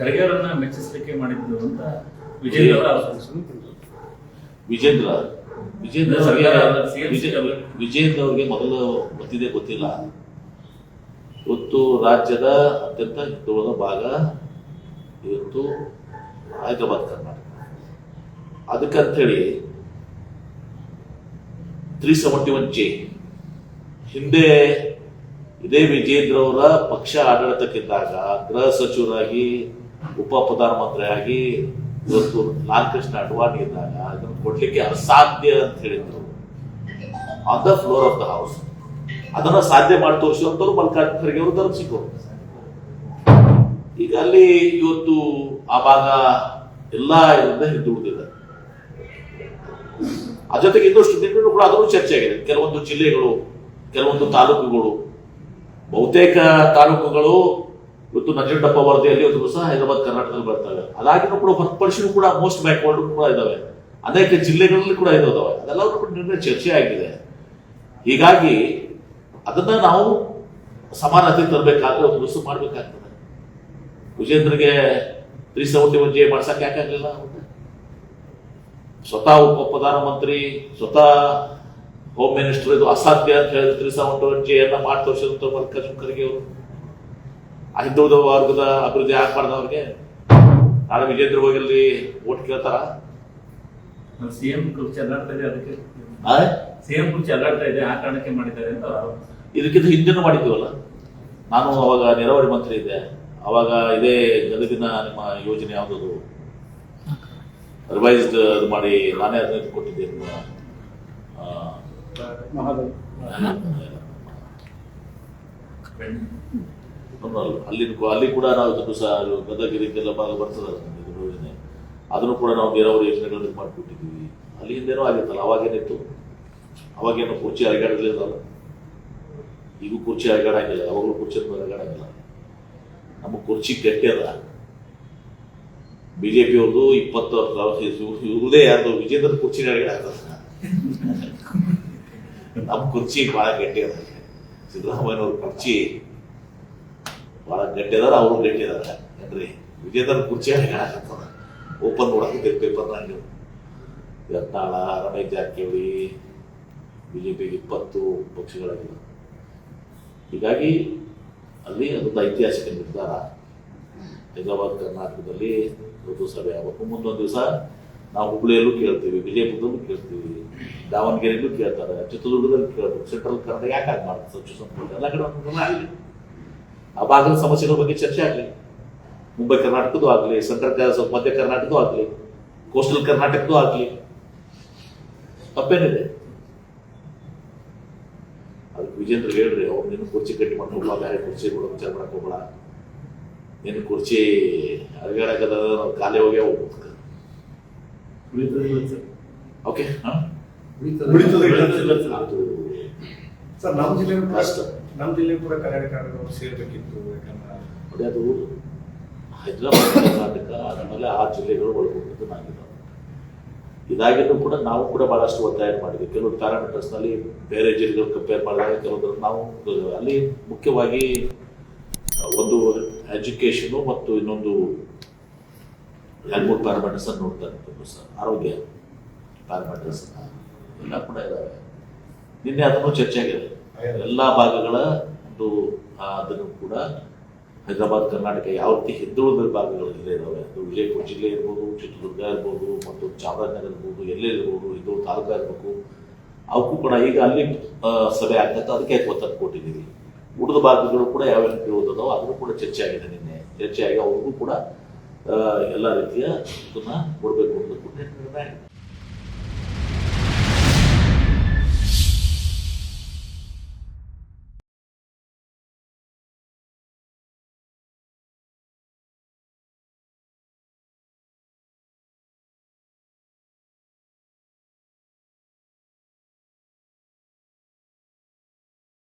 ಖರ್ಗೆ ಅವರನ್ನ ಮೆಚ್ಚಿಸಲಿಕ್ಕೆ ಮಾಡಿದ್ರು ಅಂತ ವಿಜಯ್ ಅವರ ಆರೋಪ. ವಿಜೇಂದ್ರ? ವಿಜೇಂದ್ರ ಇಲ್ಲ, ಅವ್ರಿಗೆ ಸರ್ಕಾರ CM ವಿಜೇ- ವಿಜೇಂದ್ರ ಅವ್ರಿಗೆ ಮೊದಲು ಗೊತ್ತಿದೆ ಗೊತ್ತಿಲ್ಲ. ಇವತ್ತು ರಾಜ್ಯದ ಅತ್ಯಂತ ಹಿಂದುಳಿದ ಭಾಗ ಇವತ್ತು ಹೈದರಾಬಾದ್ ಕರ್ನಾಟಕ. ಅದಕ್ಕಂಥೇಳಿ ತ್ರೀ ಸೆವೆಂಟಿ ಒನ್ ಜೆ ಹಿಂದೆ ಇದೇ ವಿಜೇಂದ್ರ ಅವರ ಪಕ್ಷ ಆಡಳಿತಕ್ಕಿದ್ದಾಗ ಗೃಹ ಸಚಿವರಾಗಿ ಉಪ ಪ್ರಧಾನಮಂತ್ರಿಯಾಗಿ ಇವತ್ತು ಲಾಲ್ ಕೃಷ್ಣ ಅಡ್ವಾಣಿ ಇದ್ದಾಗ ಅದನ್ನು ಕೊಡ್ಲಿಕ್ಕೆ ಅಸಾಧ್ಯ ಅಂತ ಹೇಳಿದ್ರು. On the floor of the house ಅದನ್ನ ಸಾಧ್ಯ ಮಾಡಿ ತೋರಿಸುವಂತವ್ರು ಮಲ್ಲಿಕಾರ್ಜುನ ಖರ್ಗೆ ಅವರು ಧರಿಸಿದ್ರು ಈಗ ಅಲ್ಲಿ ಇವತ್ತು ಆ ಭಾಗ ಎಲ್ಲ ಇದರಿಂದ ಹಿಂದುಳಿದಿದೆ ಆ ಜೊತೆಗೆ ಇನ್ನಷ್ಟು ದಿನಗಳು ಕೂಡ ಅದನ್ನು ಚರ್ಚೆ ಆಗಿದೆ. ಕೆಲವೊಂದು ಜಿಲ್ಲೆಗಳು, ಕೆಲವೊಂದು ತಾಲೂಕುಗಳು. ಬಹುತೇಕ ತಾಲೂಕುಗಳು ಇವತ್ತು ನಂಜನಡಪ್ಪ ವರದಿಯಲ್ಲಿ ಒಂದು ಸಹ ಹೈದರಾಬಾದ್, ಕರ್ನಾಟಕದಲ್ಲಿ ಬರ್ತವೆ ಅದಾಗಿನೂ ಕೂಡ ಹೊರತುಪಡಿಸಿನೂ ಕೂಡ ಮೋಸ್ಟ್ ಬ್ಯಾಕ್ವರ್ಡ್ ಕೂಡ ಇದಾವೆ. ಅನೇಕ ಜಿಲ್ಲೆಗಳಲ್ಲಿ ಕೂಡ ಇದಾವೆ. ಅದೆಲ್ಲವೂ ಕೂಡ ನಿನ್ನೆ ಚರ್ಚೆ ಆಗಿದೆ. ಹೀಗಾಗಿ ಅದನ್ನ ನಾವು ಸಮಾನತೆ ತರಬೇಕಾದ್ರೆ ಒಂದು ದಿವಸ ಮಾಡ್ಬೇಕಾಗ್ತದೆ. ವಿಜೇಂದ್ರಗೆ ತ್ರೀ ಸೆವೆಂಟಿ ಒನ್ ಜೆ ಮಾಡ್ಸಕ್ ಯಾಕಾಗಲಿಲ್ಲ ಸ್ವತಃ ಉಪ ಪ್ರಧಾನಮಂತ್ರಿ, ಸ್ವತಃ ಹೋಮ್ ಮಿನಿಸ್ಟರ್ ಇದು ಅಸಾಧ್ಯ ಅಂತ ಹೇಳಿದ್ರೆ ತ್ರೀ ಸೆವೆಂಟಿ ಒನ್ ಜೆ ಎಲ್ಲ ಮಾಡಿ ತೋರಿಸಿದಂತ ಮಲ್ಲಿಕಾರ್ಜುನ್ ಖರ್ಗೆ ಅವರು. ಆ ಹಿಂದುಳಿದ ವರ್ಗದ ಅಭಿವೃದ್ಧಿ ಆಗ್ಬಾರ್ದು ಅವ್ರಿಗೆ ನಾಳೆ ವಿಜೇಂದ್ರ ಹೋಗಿ ಅಲ್ಲಿ ಓಟ್ ಕೇಳ್ತಾರ? ಸಿಎಂ ಕುರ್ಚಿ ಅಲ್ಲಾಡ್ತಾ ಇದೆ ಅದಕ್ಕೆ. ಆ? ಸಿಎಂ ಅಲ್ಲಾಡ್ತಾ ಇದೆ ಆ ಕಾರಣಕ್ಕೆ ಮಾಡಿದ್ದಾರೆ ಅಂತ. ಇದಕ್ಕಿಂತ ಹಿಂದಿನೂ ಮಾಡಿದ್ದೀವಲ್ಲ? ನಾನು ಅವಾಗ ನೀರಾವರಿ ಮಂತ್ರಿ ಇದ್ದೆ. ಅವಾಗ ಇದೇ ಗದಗಿನ ನಿಮ್ಮ ಯೋಜನೆ ಯಾವುದದು? ರಿವೈಸ್ಡ್ ಅದು ಮಾಡಿ ನಾನೇ ಅದನ್ನ ಕೊಟ್ಟಿದ್ದೆ ನಿಮ್ಮ, ಆ, ನಮ್ಮಲ್ಲ. ಅಲ್ಲಿ ಅಲ್ಲಿ ಕೂಡ ನಾವು ಇದನ್ನು ಸಹ ಗದಗಿರಿಗೆಲ್ಲ ಭಾಗ ಬರ್ತದೆ ಯೋಜನೆ. ಅದನ್ನು ಕೂಡ ನಾವು ನೀರಾವರಿ ಯೋಜನೆಗಳನ್ನು ಮಾಡಿಕೊಟ್ಟಿದ್ದೀವಿ ಅಲ್ಲಿ ಹಿಂದೇನೋ ಆಗಿತ್ತಲ್ಲ ಅವಾಗೇನಿತ್ತು ಅವಾಗೇನು ಕುರ್ಚಿ ಅಲಗಾಡಲಿಲ್ಲಲ್ಲ ಈಗೂ ಕುರ್ಚಿ ಅಲಗಾಡಂಗಿಲ್ಲ ಯಾವಾಗಲೂ ಕುರ್ಚಿ ಅಲಗಾಡಂಗಿಲ್ಲ ನಮ್ಮ ಕುರ್ಚಿ ಗಟ್ಟಿ ಅದ ಬಿಜೆಪಿ ಅವ್ರದ್ದು ಇಪ್ಪತ್ತು ಇವ್ರದೇ ಯಾರು ವಿಜೇಂದ್ರ ಕುರ್ಚಿ ಅರಗಾಡ ನಮ್ಮ ಕುರ್ಚಿ ಬಹಳ ಗಟ್ಟಿ ಅದ ಸಿದ್ದರಾಮಯ್ಯನವ್ರ ಕುರ್ಚಿ ಬಹಳ ಗಟ್ಟಿ ಅದಾರ ಅವರು ಗಟ್ಟಿ ಅದಾರ ಏನ್ರಿ ವಿಜೇತರ ಕುರ್ಚಿ ಹೇಳಕತ್ತದ ಓಪನ್ ನೋಡಕ್ಕೆ ಪೇಪರ್ನಾಗ ಯತ್ನಾಳ ರಮೇಶ್ ಜಾರಕಿಹೊಳಿ ಪಿಗೆ ಇಪ್ಪತ್ತು ಪಕ್ಷಗಳಾಗಿವೆ. ಹೀಗಾಗಿ ಅಲ್ಲಿ ಅದೊಂದು ಐತಿಹಾಸಿಕ ನಿರ್ಧಾರ. ಹೈದರಾಬಾದ್, ಕರ್ನಾಟಕದಲ್ಲಿ ಋತು ಸಭೆ ಆಗಬೇಕು. ಮುಂದೊಂದು ದಿವಸ ನಾವು ಹುಬ್ಳಿಯಲ್ಲೂ ಕೇಳ್ತೀವಿ ವಿಜಯಪುರದಲ್ಲೂ ಕೇಳ್ತೀವಿ, ದಾವಣಗೆರೆಯಲ್ಲೂ ಕೇಳ್ತಾರೆ, ಚಿತ್ರದುರ್ಗದಲ್ಲಿ ಕೇಳ್ಬೇಕು. ಸೆಂಟ್ರಲ್ ಕರ್ನಾಟಕ ಯಾಕೆ ಮಾಡ್ತಾರೆ? ಸಚಿವ ಸಂಪುಟ ಎಲ್ಲ ಕಡೆ ಆಗಲಿ ಆ ಭಾಗದ ಸಮಸ್ಯೆಗಳ ಬಗ್ಗೆ ಚರ್ಚೆ ಆಗಲಿ. ಮುಂಬೈ ಕರ್ನಾಟಕದ್ದು ಆಗಲಿ ಸೆಂಟ್ರಲ್ ಮಧ್ಯ ಕರ್ನಾಟಕದ್ದು ಆಗಲಿ ಕೋಸ್ಟಲ್ ಕರ್ನಾಟಕದ್ದು ಆಗಲಿ ತಪ್ಪೇನಿದೆ. ಅದಕ್ಕೆ ವಿಜೇಂದ್ರ ಹೇಳ್ರಿ ಅವ್ರು ನಿನ್ನ ಕುರ್ಚಿ ಕಟ್ಟಿ ಮಾಡ್ಕೊಳ್ಬಾ ಬೇರೆ ಕುರ್ಚಿ ಕೂಡ ವಿಚಾರ ಮಾಡಕ್ ಹೋಗ್ಬೇಡ. ನಿನ್ನ ಕುರ್ಚಿ ಅಲ್ಗಾಡಕದ ನಾವು ಖಾಲಿ ಹೋಗೇ ಹೋಗ್ಬೇಕು. ಓಕೆ ಹಾ? ಸರ್ ನಮ್ಮ ಜಿಲ್ಲೆ ಕಷ್ಟ. ನಮ್ಮ ಜಿಲ್ಲೆ ಕೂಡ ಕರ್ನಾಟಕ ಸೇರಬೇಕಿತ್ತು, ಯಾಕಂದ್ರೆ ಅದು ಹೈದರಾಬಾದ್ ಕರ್ನಾಟಕ ಆದಮೇಲೆ ಆ ಜಿಲ್ಲೆಗಳು ಒಳಗೊಂಡಿದ್ದು ನಾಗಿದ್ದಾವೆ ಇದಾಗಿದ್ದು ಕೂಡ ನಾವು ಕೂಡ ಬಹಳಷ್ಟು ಒತ್ತಾಯ ಮಾಡಿದ್ವಿ. ಕೆಲವು ಪ್ಯಾರಾಮೀಟರ್ಸ್ನಲ್ಲಿ ಬೇರೆ ಜಿಲ್ಲೆಗಳು ಕಂಪೇರ್ ಮಾಡಿದಾಗ ಕೆಲವೊಂದು ನಾವು, ಅಲ್ಲಿ ಮುಖ್ಯವಾಗಿ ಒಂದು ಎಜುಕೇಷನು ಮತ್ತು ಇನ್ನೊಂದು ಎರಡು ಮೂರು ಪ್ಯಾರಾಮೀಟರ್ಸ್ ಅನ್ನು ನೋಡ್ತಾ ಸರ್. ಆರೋಗ್ಯ ಪ್ಯಾರಾಮೀಟರ್ಸ್ ಎಲ್ಲ ಕೂಡ ಇದ್ದಾವೆ ನಿನ್ನೆ ಅದನ್ನು ಚರ್ಚೆ ಆಗಿದೆ ಎಲ್ಲ ಭಾಗಗಳ ಒಂದು ಅದನ್ನು ಕೂಡ ಹೈದರಾಬಾದ್, ಕರ್ನಾಟಕ ಯಾವ ರೀತಿ ಹಿಂದುಳಿದ ಭಾಗಗಳು ಇಲ್ಲೇ ಇದಾವೆ. ಅದು ವಿಜಯಪುರ ಜಿಲ್ಲೆ ಇರ್ಬೋದು, ಚಿತ್ರದುರ್ಗ ಇರ್ಬೋದು, ಮತ್ತು ಚಾಮರಾಜನಗರ ಇರ್ಬೋದು, ಎಲ್ಲೇ ಇರ್ಬೋದು, ಇದು ತಾಲೂಕು ಇರಬೇಕು. ಅವಕ್ಕೂ ಕೂಡ ಈಗ ಅಲ್ಲಿ ಸಭೆ ಆಗ್ತದೆ ಅದಕ್ಕೆ ಒತ್ತಡ ಕೊಟ್ಟಿದ್ದೀವಿ ಉಳಿದ ಭಾಗಗಳು ಕೂಡ ಯಾವ ರೀತಿ ಓದೋದವೋ ಅದನ್ನು ಕೂಡ ಚರ್ಚೆ ಆಗಿದೆ ನಿನ್ನೆ. ಚರ್ಚೆ ಆಗಿ ಅವ್ರಿಗೂ ಕೂಡ ಎಲ್ಲ ರೀತಿಯ ಇದನ್ನ ಕೊಡಬೇಕು ಅಂತ ಕೂಡ ನಿರ್ಣಯ